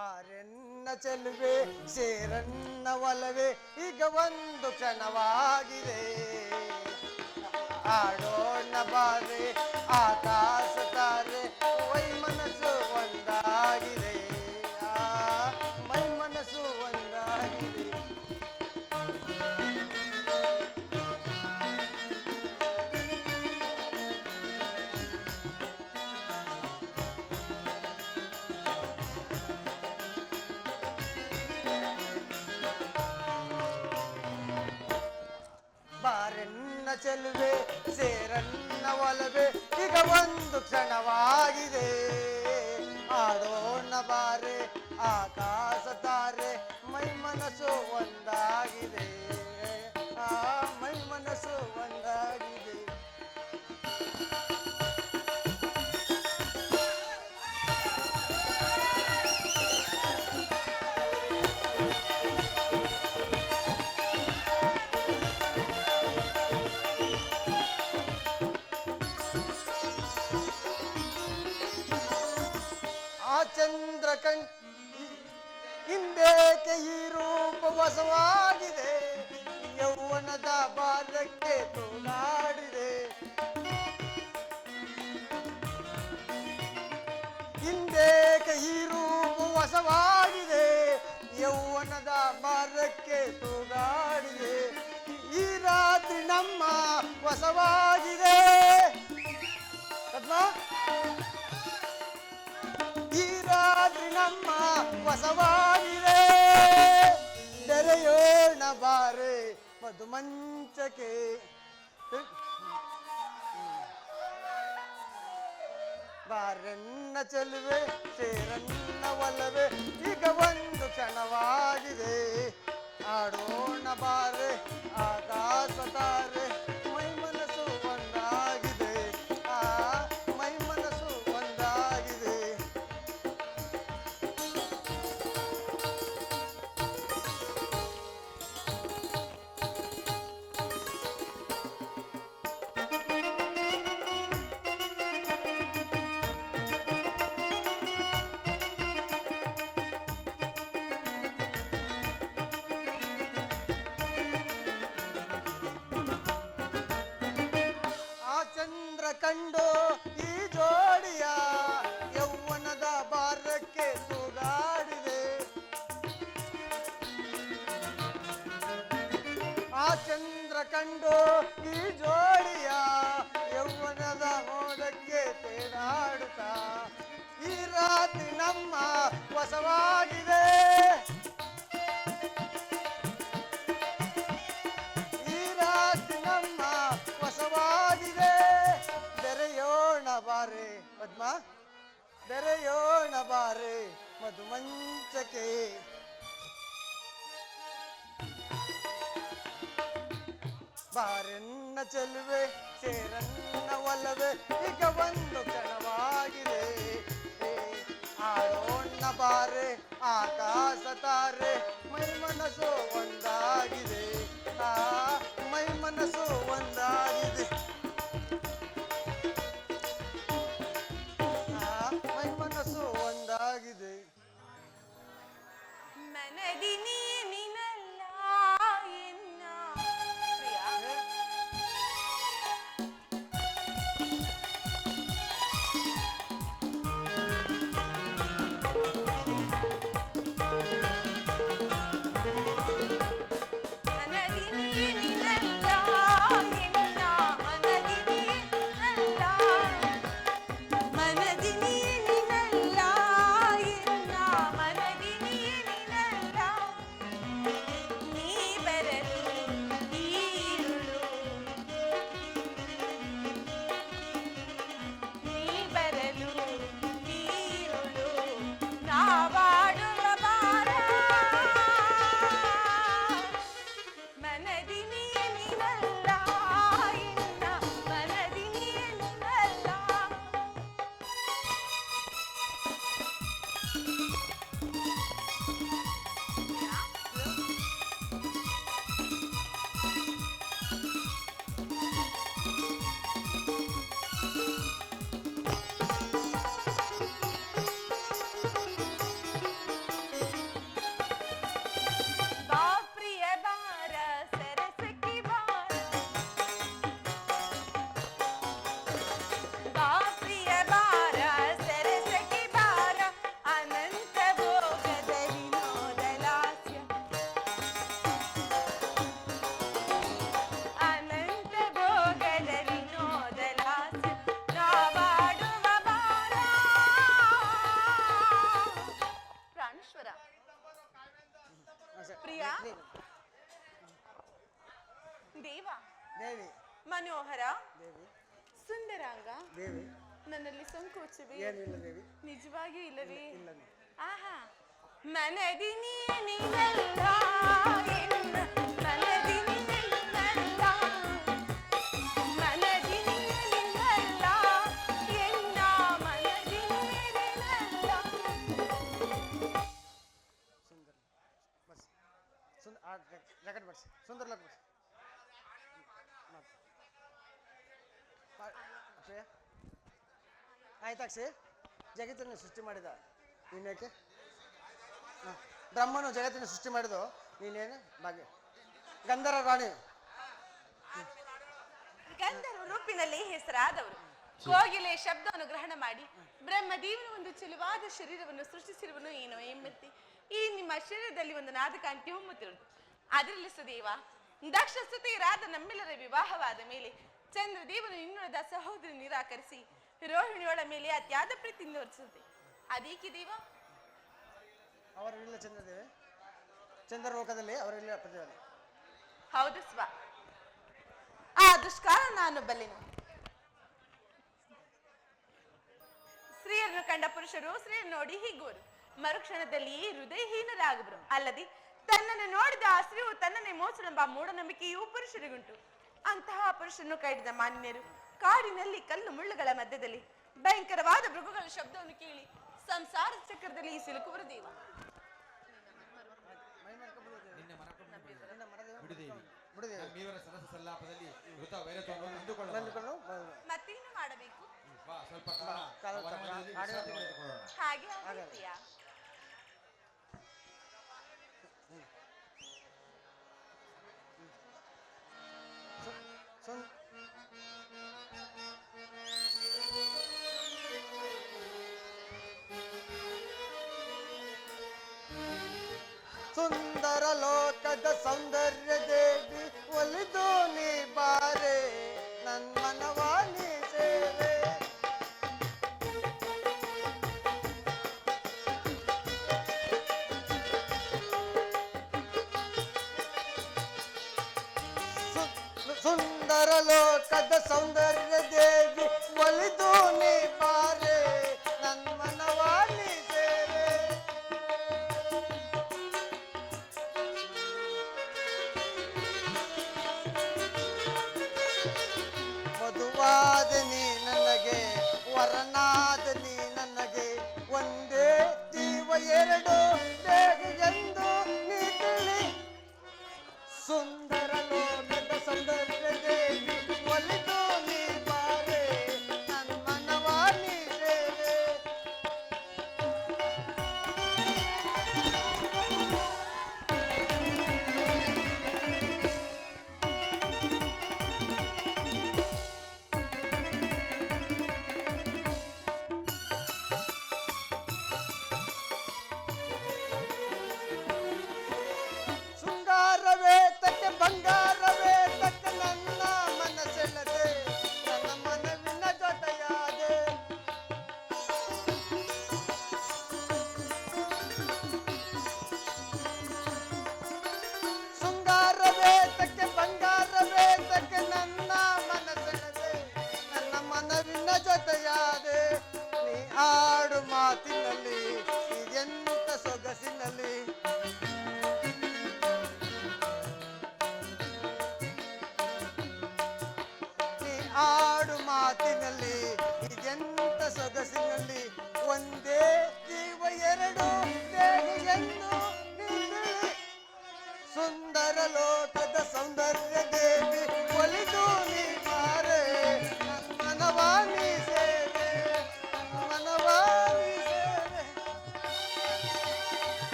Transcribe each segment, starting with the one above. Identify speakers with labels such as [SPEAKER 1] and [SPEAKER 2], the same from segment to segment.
[SPEAKER 1] ಬಾರೆನ್ನ ಚೆಲುವೆ ಸೇರನ್ನ ಒಲವೆ ಈಗ ಒಂದು ಕ್ಷಣವಾಗಿದೆ. ಆಡೋಣ ಬಾರೆ ಆಕಾಶ ತಾರೆ ವೈ ಬಾರೆನ್ನ ಚೆಲುವೆ ಸೇರನ್ನ ಒಲವೆ ಈಗ ಒಂದು ಕ್ಷಣವಾಗಿದೆ. ಆಡೋಣ ಬಾರೆ, ಆಕಾಶ ತಾರೆ, ಮೈ ಮನಸ್ಸು ಒಂದಾಗಿದೆ. ಆ ಮೈ ಮನಸ್ಸು ಒಂದಾಗಿದೆ. ಚಂದ್ರ ಕಣ್ ಹಿಂದೇಕೆ ಈ ರೂಪ ವಸವಾಗಿದೆ ಯೌವನದ ಬಾಲಕ್ಕೆ ತೋಲಾಡಿದೆ. ಹಿಂದೇಕೆ ಈ ರೂಪ ವಸವಾಗಿದೆ ಯೌವನದ ಬಾಲಕ್ಕೆ ತೋಗಾಡಿದೆ ಈ ರಾತ್ರಿ ನಮ್ಮ ವಸವಾಗಿದೆ ರಾತ್ರಿ ನಮ್ಮ ಹೊಸವಾಗಿದೆ. ತೆರೆಯೋಣ ಬಾರೆ ಮಧುಮಂಚಕೆ ಬಾರನ್ನ ಚೆಲುವೆ ಸೇರನ್ನ ಒಲವೆ, ಈಗ ಒಂದು ಕ್ಷಣವಾಗಿದೆ. ಆಡೋಣ ಬಾರೆ, ಆಕಾಶ ತಾರೆ. ಆ ಚಂದ್ರ ಕಂಡು ಈ ಜೋಡಿಯ ಯೌವನದ ಮೋಡಕ್ಕೆ ತೇರಾಡುತ್ತ? ಈ ರಾತ್ರಿ ನಮ್ಮ ವಸವಾಗಿದೆ ಈ ರಾತ್ರಿ ನಮ್ಮ ವಸವಾಗಿದೆ ಬೆರೆಯೋಣ ಬಾರೆ ಪದ್ಮ. ಬೆರೆಯೋಣ ಬಾರೆ ಮಧು ಬಾರೆನ್ನ ಚೆಲುವೆ, ಸೇರನ್ನ ಒಲವೆ, ಈಗ ಒಂದು ಕ್ಷಣವಾಗಿದೆ. ಆಡೋಣ ಬಾರೆ, ಆಕಾಶ ತಾರೆ, ಮೈ ಮನಸ್ಸು ಒಂದಾಗಿದೆ. ಆ, ಮೈ ಮನಸ್ಸು ಒಂದಾಗಿದೆ. ಮೈ ಮನಸ್ಸು ಒಂದಾಗಿದೆ.
[SPEAKER 2] ಮನದಿ Baba. ದೇವ.
[SPEAKER 1] ದೇವಿ.
[SPEAKER 2] ಮನೋಹರ.
[SPEAKER 1] ದೇವಿ.
[SPEAKER 2] ಸುಂದರಾಂಗ.
[SPEAKER 1] ದೇವಿ.
[SPEAKER 2] ನನ್ನಲ್ಲಿ ಸಂಕೋಚವೇ.
[SPEAKER 1] ಏನಿಲ್ಲ ದೇವಿ.
[SPEAKER 2] ನಿಜವಾಗಿಯೂ ಇಲ್ಲವೇ.
[SPEAKER 1] ಇಲ್ಲ ದೇವಿ.
[SPEAKER 2] ಆಹಾ. ಮನದಿ ನೀನಿನಲ್ಲ ಎನ್ನ ಮನದಿ ಮನದಿ ಎನ್ನ ಮನದಿ
[SPEAKER 1] ಸುಂದರ. ಬಸ್. ಸುಂದರ ಸುಂದರ್ ಜಗತ್ತನ್ನ ಆಯ್ತಾಕ್ಷಿ ಜಗತ್ತನ್ನು ಸೃಷ್ಟಿ ಮಾಡಿದ. ನೀನೇಕೆ. ಬ್ರಹ್ಮನು ಜಗತ್ತನ್ನು ಸೃಷ್ಟಿ ಮಾಡಿದ್ದು ನೀನೇನು? ಭಾಗ್ಯ. ಗಂಧರ ರಾಣಿ.
[SPEAKER 2] ಗಂಧರ್ವ ರೂಪಿನಲ್ಲಿ ಹೆಸರಾದವರು. ಕೋಗಿಲೆ ಶಬ್ದವನ್ನು ಗ್ರಹಣ ಮಾಡಿ, ಬ್ರಹ್ಮದೇವನ ಒಂದು ಚೆಲುವಾದ ಶರೀರವನ್ನು ಸೃಷ್ಟಿಸಿರುವನು ಏನೋ ಎಂಬತ್ತಿ ಈ ನಿಮ್ಮ ಶರೀರದಲ್ಲಿ ಒಂದು ನಾದಕಾಂತಿ ಹೊಮ್ಮುತ್ತಿರುವುದು ಅದರಲ್ಲಿ ಸುದೇವ ದಕ್ಷ ಸ್ತುತಿಯರಾದ ನಮ್ಮೆಲ್ಲರ ವಿವಾಹವಾದ ಮೇಲೆ ಚಂದ್ರದೇವನು ಇನ್ನುಳಿದ ಸಹೋದರಿ ನಿರಾಕರಿಸಿ ರೋಹಿಣಿಯೊಳ ಮೇಲೆ ಅತಿಯಾದ ಪ್ರೀತಿ ತೋರಿಸುತ್ತೆ ಅದೇಕೆ ದೇವ?
[SPEAKER 1] ಅವರಿಲ್ಲ ಚಂದ್ರದೇವಿ? ಚಂದ್ರಲೋಕದಲ್ಲಿ ಅವರಿಲ್ಲ
[SPEAKER 2] ಹೌದು ಸ್ವ. ಆ ದುಷ್ಕಾಲ ನಾನು ಬಲ್ಲೆನು. ಸ್ತ್ರೀಯರನ್ನು ಕಂಡ ಪುರುಷರು ಸ್ತ್ರೀಯರು ನೋಡಿ ಹಿಗ್ಗುವರು ಮರುಕ್ಷಣದಲ್ಲಿ ಹೃದಯಹೀನರಾಗುವರು ಅಲ್ಲದೆ ತನ್ನನ್ನು ನೋಡಿದ ಆ ಸ್ತ್ರೀಯು ತನ್ನನ್ನೇ ಮೋಸನೆಂಬ ಮೂಢನಂಬಿಕೆಯೂ ಪುರುಷರಿಗುಂಟು. ಅಂತಹ ಪುರುಷನ್ನು ಕೈಡಿದ ಮಾನ್ಯರು ಕಾಡಿನಲ್ಲಿ ಕಲ್ಲು ಮುಳ್ಳುಗಳ ಮಧ್ಯದಲ್ಲಿ ಭಯಂಕರವಾದ ಮೃಗಗಳ ಶಬ್ದವನ್ನು ಕೇಳಿ ಸಂಸಾರ ಚಕ್ರದಲ್ಲಿ ಸಿಲುಕುವರು ದೇವ ಮತ್ತೇನು ಮಾಡಬೇಕು?
[SPEAKER 1] ನಿನ್ನ सौंदर्य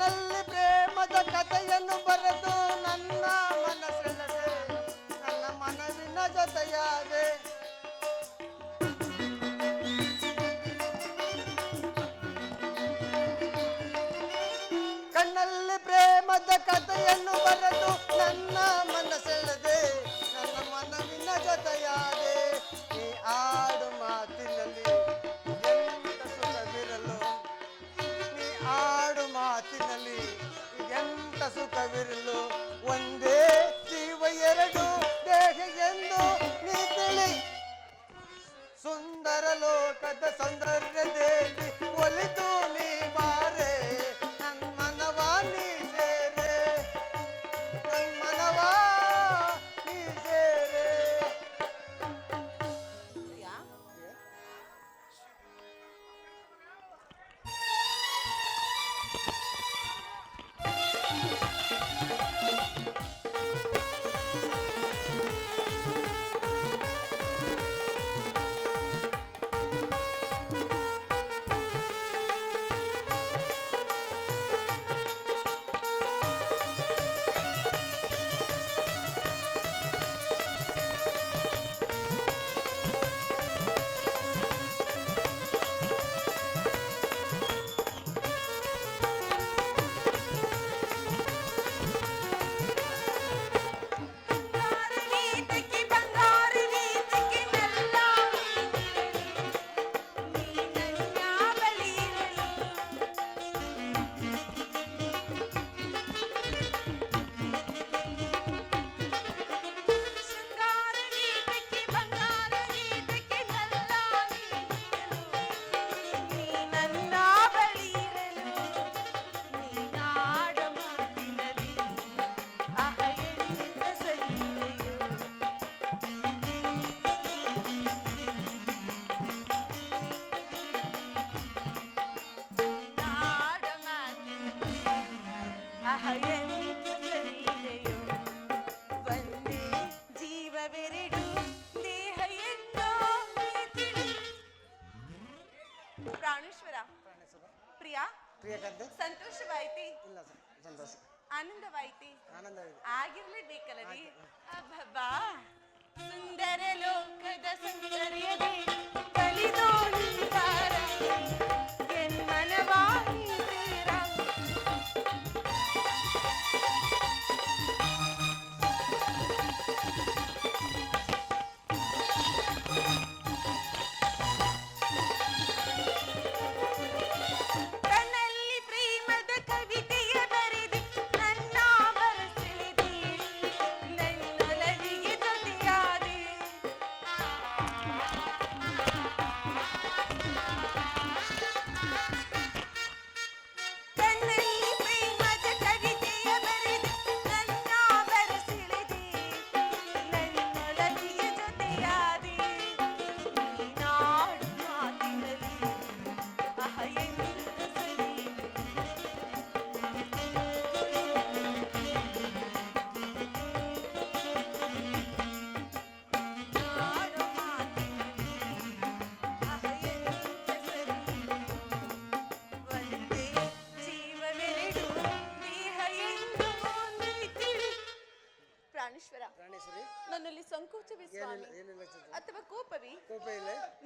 [SPEAKER 1] ಮನಸ್ಸಿನಲ್ಲಿ ಪ್ರೇಮದ ಕಥೆಯನ್ನು ಬರೆದು ನನ್ನ ಮನಸ್ಸೆಲ್ಲದೆ ನನ್ನ ಮನವಿನ ಜೊತೆಯಾದೆ. ಕಣ್ಣಲ್ಲಿ ಪ್ರೇಮದ ಕಥೆಯನ್ನು ಬರೆದು ನನ್ನ ಮನಸ್ಸೆಲ್ಲದೆ
[SPEAKER 2] లోకದ ಸೌಂದರ್ಯ ದೇವಿ ಒಲಿದು
[SPEAKER 1] ಪ್ರಿಯಾ ಪ್ರಿಯಾ
[SPEAKER 2] ಕದ್ದೆ
[SPEAKER 1] ಸಂತೋಷವಾಯ್ತಿ
[SPEAKER 2] ಇಲ್ಲ ಸರ್ ಸಂತೋಷ
[SPEAKER 1] ಆನಂದವಾಯ್ತಿ
[SPEAKER 2] ಆನಂದವಾಯ್ತು
[SPEAKER 1] ಆಗಿರ್ಲೇಬೇಕಲ್ಲ ರೀ ಅಬ್ಬಬ್ಬಾ ಸುಂದರ ಲೋಕದ ಸುಂದರ್ಯದೆ
[SPEAKER 2] ಕಲಿದೋ ನಿಂತಾರ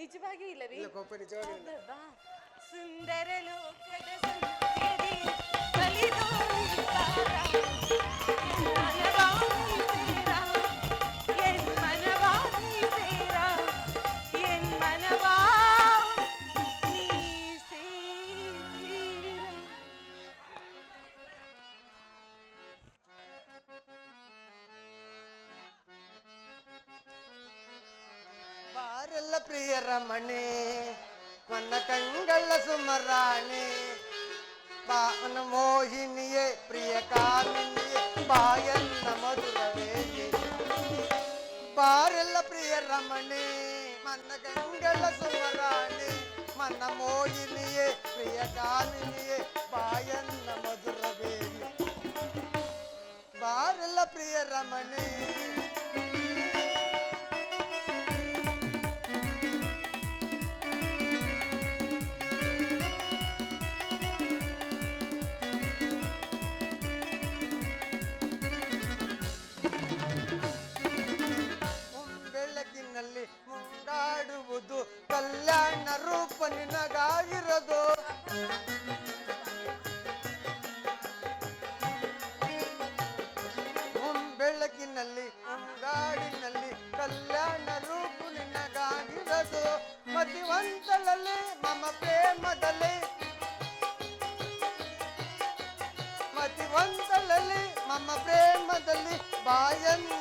[SPEAKER 1] ನಿಜವಾಗಿ ಇಲ್ಲವೇ
[SPEAKER 2] ಇಲ್ಲ ಪಾಪ ನಿಜವಾಗಿ ಇಲ್ಲ
[SPEAKER 1] ಸುಂದರ ಲೋಕದ ಸಂಸ್ಕೃತಿ
[SPEAKER 2] ಕಲಿದು ரமணே வண்ண கண்கள்ல சுமராணே. பாவன மோகினியே பிரிய காமினியே பாயன் நமதுரவே. பாரல்ல பிரிய ரமணே மன்ன கண்கள்ல சுமராணே. மன்ன மோகினியே பிரிய காமினியே பாயன் நமதுரவே. பாரல்ல பிரிய ரமணே. ನಿನಗಾಗಿರದು. ಬೆಳಕಿನಲ್ಲಿ ಗಾಡಿನಲ್ಲಿ ಕಲ್ಯಾಣ ರೂಪು ನಿನಗಾಗಿರದು.
[SPEAKER 1] ಮತಿವಂತಲಲ್ಲಿ ಮಮ ಪ್ರೇಮದಲ್ಲಿ. ಮತಿವಂತಲಲ್ಲಿ ನಮ್ಮ ಪ್ರೇಮದಲ್ಲಿ ಬಾಯನ್ನ